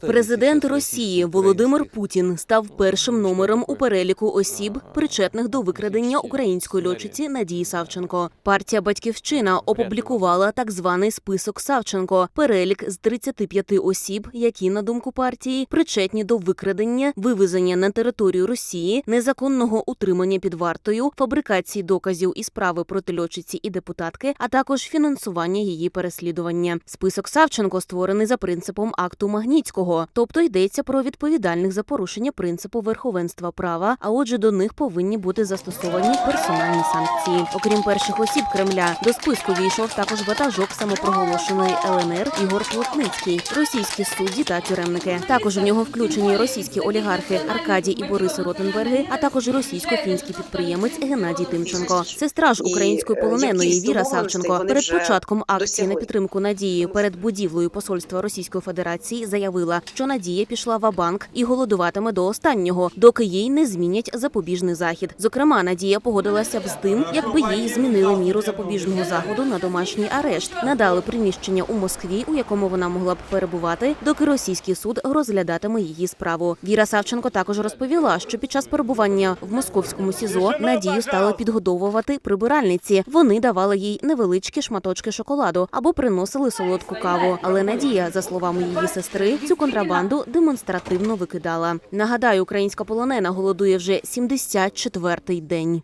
Президент Росії Володимир Путін став першим номером у переліку осіб, причетних до викрадення української льотчиці Надії Савченко. Партія Батьківщина опублікувала так званий список Савченко, перелік з 35 осіб, які, на думку партії, причетні до викрадення, вивезення на територію Росії, незаконного утримання під вартою, фабрикації доказів і справи проти льотчиці і депутатки, а також фінансування її переслідування. Список Савченко створений за принципом акту Магнітського, тобто йдеться про відповідальних за порушення принципу верховенства права. А отже, до них повинні бути застосовані персональні санкції. Окрім перших осіб Кремля, до списку війшов також ватажок самопроголошеної ЛНР Ігор Плотницький, російські судді та тюремники. Також в нього включені російські олігархи Аркадій і Борис Ротенберги, а також російсько-фінський підприємець Геннадій Тимченко. Сестра ж української е, полоненої Віра Савченко перед початком акції на підтримку надії перед будівлею посольства Російської Федерації заявила, що Надія пішла в банк і голодуватиме до останнього, доки їй не змінять запобіжний захід. Зокрема, Надія погодилася б з тим, якби їй змінили міру запобіжного заходу на домашній арешт, надали приміщення у Москві, у якому вона могла б перебувати, доки російський суд розглядатиме її справу. Віра Савченко також розповіла, що під час перебування в московському СІЗО Надію стали підгодовувати прибиральниці. Вони давали їй невеличкі шматочки шоколаду або приносили солодку каву. Але Надія, за словами її сестри, цю контрабанду демонстративно викидала. Нагадаю, українська полонена голодує вже 74-й день.